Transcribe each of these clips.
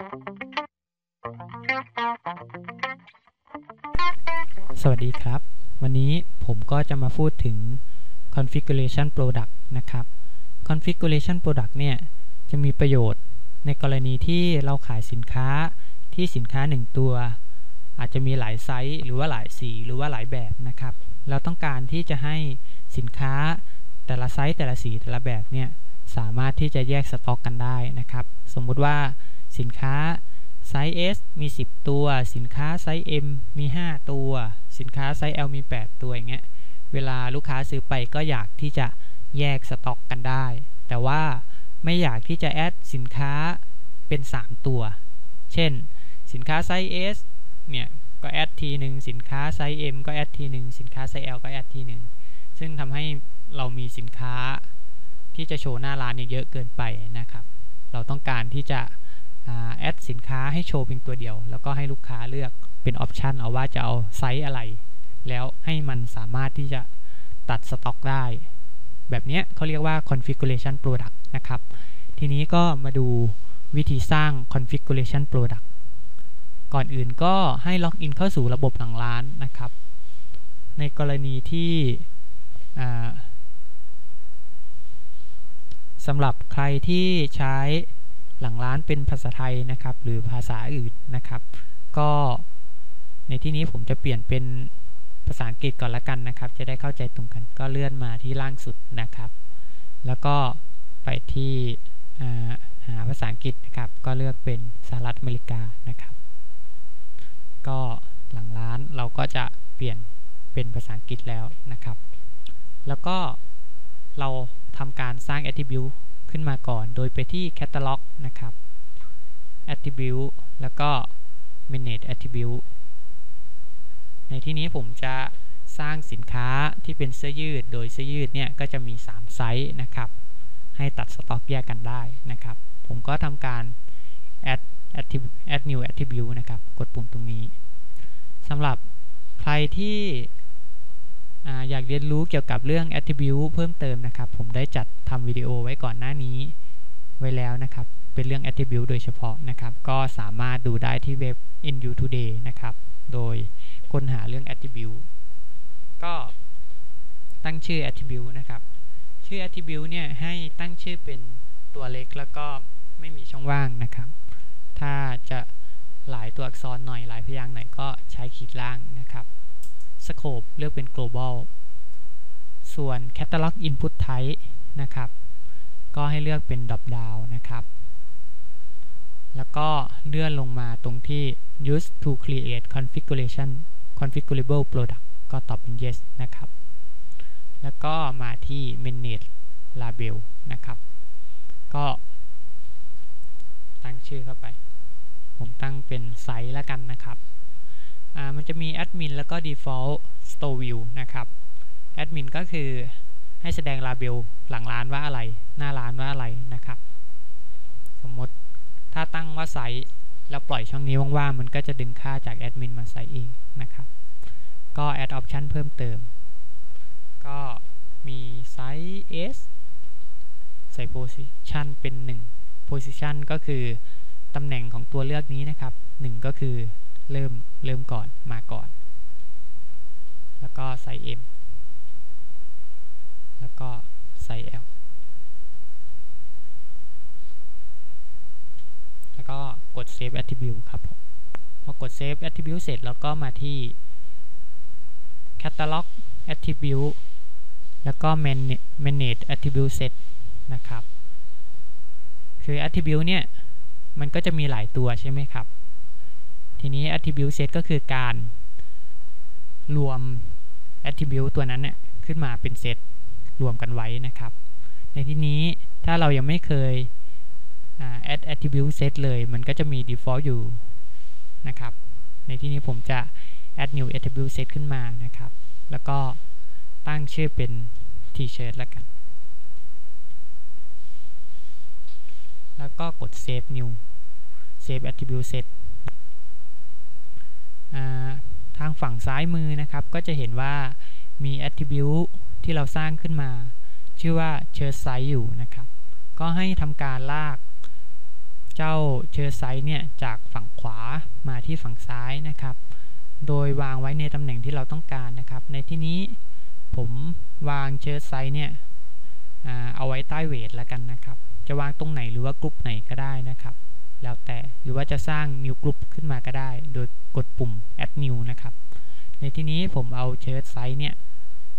สวัสดีครับ วันนี้ผมก็จะมาพูดถึง configuration product นะครับ configuration product เนี่ย จะมีประโยชน์ในกรณีที่เราขายสินค้าที่สินค้า 1 ตัว อาจจะมีหลายไซส์หรือว่าหลายสีหรือว่าหลายแบบนะครับ เราต้องการที่จะให้สินค้าแต่ละไซส์แต่ละสีแต่ละแบบเนี่ยสามารถที่จะแยกสต็อกกันได้นะครับ สมมุติว่า สินค้าไซส์ S มี 10 ตัว สินค้าไซส์ M มี 5 ตัว สินค้าไซส์ L มี 8 ตัวอย่างเงี้ย เวลาลูกค้าซื้อไปก็อยากที่จะแยกสต็อกกันได้ แต่ว่าไม่อยากที่จะแอดสินค้าเป็น 3 ตัว เช่น สินค้าไซส์ S เนี่ย ก็แอดทีหนึ่งสินค้าไซส์ M ก็แอดทีหนึ่งสินค้าไซส์ L ก็แอดทีหนึ่งซึ่งทำให้เรามีสินค้าที่จะโชว์หน้าร้านเยอะเกินไปนะครับ เราต้องการที่จะ แอดสินค้าให้โชว์เพียงตัวเดียว แล้วก็ให้ลูกค้าเลือกเป็นออปชันเอาว่าจะเอาไซส์อะไร แล้วให้มันสามารถที่จะตัดสต็อกได้ แบบนี้เขาเรียกว่า configuration product นะครับ ทีนี้ก็มาดูวิธีสร้าง configuration product ก่อนอื่นก็ให้ล็อกอินเข้าสู่ระบบหลังร้านนะครับ ในกรณีที่สำหรับใครที่ใช้ หลังร้านเป็นภาษาไทยนะครับ หรือภาษาอื่นนะครับ ก็ในที่นี้ผมจะเปลี่ยนเป็นภาษาอังกฤษก่อนละกันนะครับ จะได้เข้าใจตรงกัน ก็เลื่อนมาที่ล่างสุดนะครับ แล้วก็ไปที่หาภาษาอังกฤษนะครับ ก็เลือกเป็นสหรัฐอเมริกานะครับ ก็หลังร้านเราก็จะเปลี่ยนเป็นภาษาอังกฤษแล้วนะครับ แล้วก็เราทำการสร้าง attribute ขึ้นมาก่อน โดยไปที่ catalog นะครับ attribute แล้วก็ manage attribute ในที่นี้ผมจะสร้างสินค้าที่เป็นเสื้อยืด โดยเสื้อยืดเนี่ยก็จะมี 3 ไซส์นะครับ ให้ตัดสต็อกแยกกันได้นะครับ ผมก็ทำการ add add new attribute นะครับ กดปุ่มตรงนี้สำหรับใครที่ อยากเรียนรู้เกี่ยวกับเรื่อง attribute เพิ่มเติมนะครับ ผมได้จัดทำวิดีโอไว้ก่อนหน้านี้ไว้แล้วนะครับ เป็นเรื่อง attribute โดยเฉพาะนะครับ ก็สามารถดูได้ที่เว็บ NU Today นะครับ โดยค้นหาเรื่อง attribute ก็ตั้งชื่อ attribute นะครับ ชื่อ attribute เนี่ยให้ตั้งชื่อเป็นตัวเล็กแล้วก็ไม่มีช่องว่างนะครับ ถ้าจะหลายตัวอักษรหน่อยหลายพยางค์หน่อยก็ใช้ขีดล่างนะครับ scope เลือกเป็น global ส่วน catalog input type นะครับ ก็ให้เลือกเป็น drop down นะครับ แล้วก็เลื่อนลงมาตรงที่ use to create configuration configurable product ก็ตอบเป็น yes นะครับ แล้วก็มาที่ manage label นะครับ ก็ตั้งชื่อเข้าไป ผมตั้งเป็นไซส์ล้วกันนะครับ มันจะมี admin แล้วก็ default store view นะครับ admin ก็คือให้แสดง label หลังร้านว่าอะไร หน้าร้านว่าอะไรนะครับ สมมติถ้าตั้งว่าไซส์แล้วปล่อยช่องนี้ว่างๆ มันก็จะดึงค่าจาก admin มาใส่เองนะครับ ก็ add option เพิ่มเติม ก็มีไซส์ s ใส่ position เป็น 1 position ก็คือตำแหน่งของตัวเลือกนี้นะครับ 1 ก็คือ เริ่มเริ่มก่อนมาก่อน แล้วก็ไซส์ M แล้วก็ไซส์ L แล้วก็กด Save Attribute ครับพอกด Save Attribute เสร็จแล้วก็มาที่ Catalog Attribute แล้วก็ Manage Attribute Set นะครับ คือ Attribute เนี่ย มันก็จะมีหลายตัวใช่ไหมครับ ทีนี้ Attribute Set ก็คือการรวม Attribute ตัวนั้นเนี่ยขึ้นมาเป็นเซตรวมกันไว้นะครับ ในที่นี้ถ้าเรายังไม่เคย add attribute set เลย มันก็จะมี default อยู่นะครับ ในที่นี้ผมจะ add new attribute set ขึ้นมานะครับ แล้วก็ตั้งชื่อเป็น t-shirt แล้วกัน แล้วก็กด save new save attribute set ทางฝั่งซ้ายมือนะครับ ก็จะเห็นว่ามี attribute ที่เราสร้างขึ้นมา ชื่อว่า shirt size อยู่นะครับ ก็ให้ทำการลากเจ้าเชิญไซส์เนี่ย จากฝั่งขวามาที่ฝั่งซ้ายนะครับ โดยวางไว้ในตำแหน่งที่เราต้องการนะครับ ในที่นี้ผมวางเชิญไซส์เนี่ยเอาไว้ใต้เวทแล้วกันนะครับ จะวางตรงไหนหรือว่ากรุ๊ปไหนก็ได้นะครับ แล้วแต่หรือว่าจะสร้าง new group ขึ้นมาก็ได้ โดยกดปุ่ม add new นะครับ ในที่นี้ผมเอาเชิญไซส์เนี่ย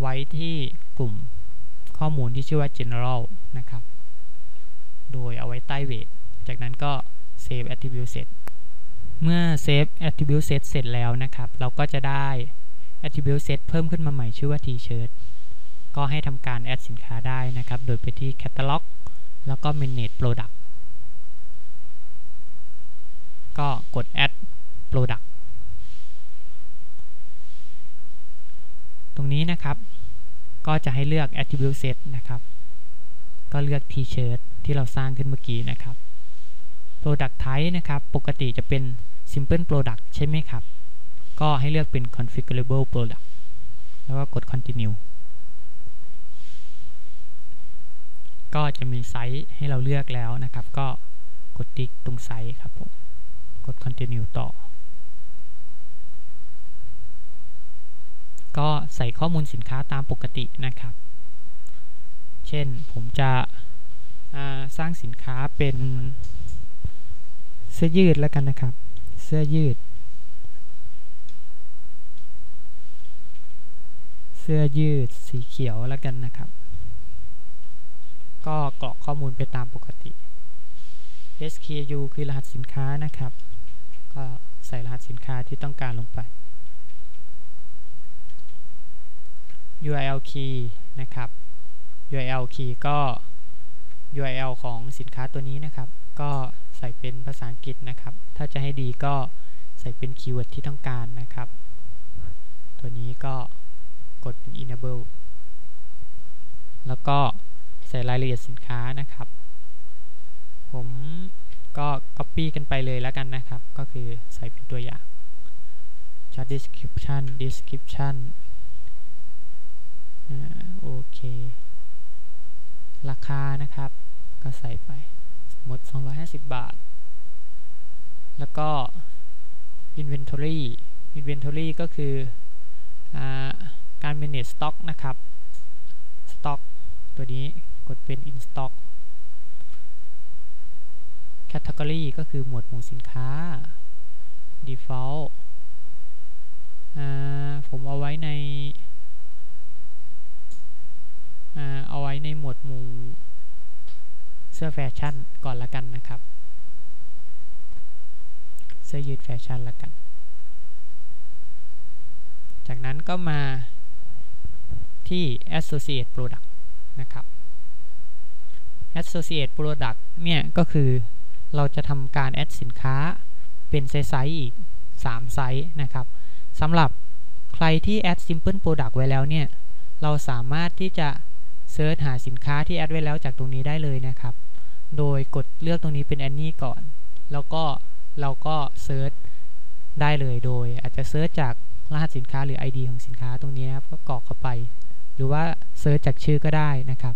ไว้ที่กลุ่มข้อมูลที่ชื่อว่า general นะครับ โดยเอาไว้ใต้เวทจากนั้นก็ save attribute set เมื่อ save attribute set เสร็จแล้วนะครับ เราก็จะได้ attribute set เพิ่มขึ้นมาใหม่ชื่อว่า t-shirt ก็ให้ทำการ add สินค้าได้นะครับ โดยไปที่ catalog แล้วก็ manage product ก็กด add product ตรงนี้นะครับก็จะให้เลือก attribute set นะครับ ก็เลือก t-shirt ที่เราสร้างขึ้นเมื่อกี้นะครับ product type นะครับ ปกติจะเป็น simple product ใช่ไหมครับ ก็ให้เลือกเป็น configurable product แล้วก็กด continue ก็จะมีไซส์ให้เราเลือกแล้วนะครับ ก็กดติ๊กตรงไซส์ครับผม กด continue ต่อ ก็ใส่ข้อมูลสินค้าตามปกตินะครับ เช่นผมจะสร้างสินค้าเป็นเสื้อยืดแล้วกันนะครับ เสื้อยืด เสื้อยืดสีเขียวแล้วกันนะครับ ก็กรอกข้อมูลไปตามปกติ SKU คือรหัสสินค้านะครับ ก็ใส่รหัสสินค้าที่ต้องการลงไป URL key นะครับ URL key ก็ URL ของสินค้าตัวนี้นะครับ ก็ใส่เป็นภาษาอังกฤษนะครับ ถ้าจะให้ดีก็ใส่เป็นคีย์เวิร์ดที่ต้องการนะครับ ตัวนี้ก็กดเป็น enable แล้วก็ใส่รายละเอียดสินค้านะครับ ผม ก็ copy กันไปเลยแล้วกันนะครับ ก็คือใส่เป็นตัวอย่าง chart description description โอเค ราคานะครับ ก็ใส่ไป สมมติ 250 บาท แล้วก็ inventory inventory ก็คืออการ manage stock นะครับ stock ตัวนี้กดเป็น in stock category ก็คือหมวดหมู่สินค้า default ผมเอาไว้ในเอาไว้ในหมวดหมู่เสื้อแฟชั่นก่อนละกันนะครับ เสื้อยืดแฟชั่นละกัน จากนั้นก็มาที่ associate product นะครับ associate product เนี่ยก็คือ เราจะทำการแอดสินค้าเป็นไซส์อีก 3 ไซส์นะครับสำหรับใครที่แอด simple product ไว้แล้วเนี่ย เราสามารถที่จะเซิร์ชหาสินค้าที่แอดไว้แล้วจากตรงนี้ได้เลยนะครับ โดยกดเลือกตรงนี้เป็น any ก่อน แล้วก็เราก็เซิร์ชได้เลยโดย อาจจะเซิร์ชจากรหัสสินค้าหรือ ID ของสินค้าตรงนี้นะครับก็กรอกเข้าไป หรือว่าเซิร์ชจากชื่อก็ได้นะครับ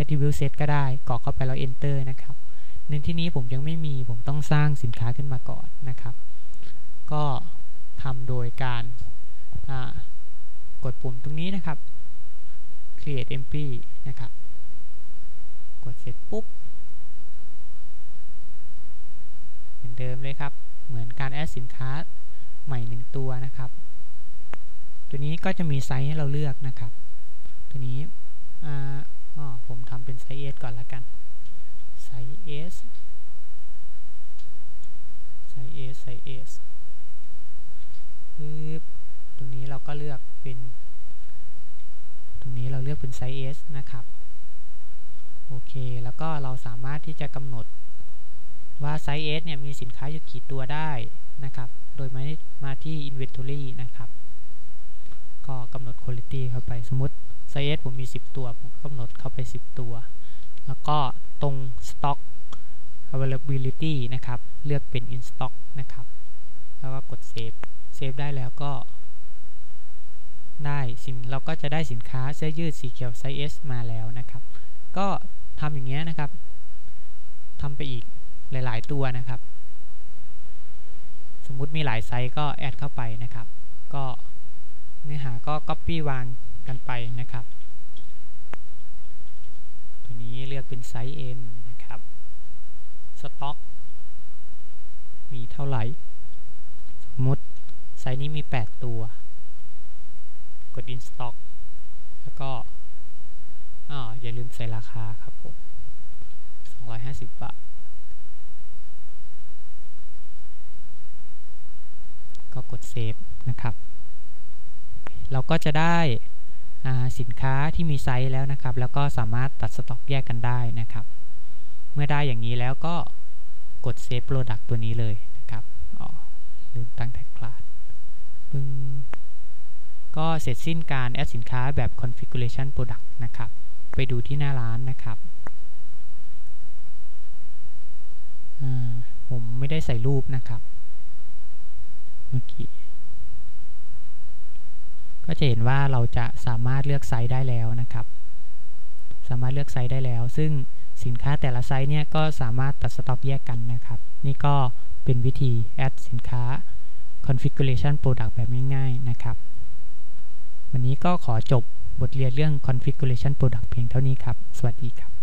attribute set ก็ได้กรอกเข้าไปแล้ว enter นะครับ ในที่นี้ผมยังไม่มีผมต้องสร้างสินค้าขึ้นมาก่อนนะครับ ก็ทำโดยการกดปุ่มตรงนี้นะครับ create empty นะครับ กดเสร็จปุ๊บ เหมือนเดิมเลยครับ เหมือนการแอดสินค้าใหม่1ตัวนะครับ ตัวนี้ก็จะมีไซส์ให้เราเลือกนะครับ ตัวนี้อ๋อผมทำเป็นไซส์ S ก่อนละกัน ซส์ S ไซส์ S ไซส์ S ปึ๊บตรงนี้เราก็เลือกเป็น ตรงนี้เราเลือกเป็นไซส์ S นะครับ โอเค แล้วก็เราสามารถที่จะกำหนดว่าไซส์ S เนี่ยมีสินค้าอยู่กี่ตัวได้นะครับ โดยมามาที่ inventory นะครับ ก็กำหนด quality เข้าไป สมมติไซส์ S ผมมี 10 ตัว ผมกำหนดเข้าไป 10 ตัว แล้วก็ตรง stock availability นะครับ เลือกเป็น in stock นะครับ แล้วก็กด save save ได้แล้วก็ ได้สิ่งเราก็จะได้สินค้าเสื้อยืดสีเขียวไซส์ S มาแล้วนะครับ ก็ทำอย่างเงี้ยนะครับทำไปอีกหลาย ๆ ตัวนะครับ สมมุติมีหลายไซส์ก็แอดเข้าไปนะครับ ก็เนื้อหาก็ Copy วางกันไปนะครับ ตัวนี้เลือกเป็นไซส์ M นะครับ สต็อก มีเท่าไหร่ สมมติไซส์นี้มี 8 ตัว กด in stock แล้วก็อ๋ออย่าลืมใส่ราคาครับผม250 บาท ก็กดเซฟนะครับ เราก็จะได้ สินค้าที่มีไซส์แล้วนะครับ แล้วก็สามารถตัดสต็อกแยกกันได้นะครับ เมื่อได้อย่างนี้แล้วก็กดเซฟโปรดักต์ตัวนี้เลยนะครับอ๋อลืมตั้งแท็กคลาสปึ้งก็เสร็จสิ้นการแอดสินค้าแบบ configuration product นะครับ ไปดูที่หน้าร้านนะครับ ผมไม่ได้ใส่รูปนะครับ เมื่อกี้ ก็จะเห็นว่าเราจะสามารถเลือกไซส์ได้แล้วนะครับ สามารถเลือกไซส์ได้แล้ว ซึ่งสินค้าแต่ละไซส์เนี่ยก็สามารถตัดสต็อกแยกกันนะครับ นี่ก็เป็นวิธีแอดสินค้า configuration product แบบง่าย ๆนะครับ วันนี้ก็ขอจบบทเรียนเรื่อง configuration product เพียงเท่านี้ครับ สวัสดีครับ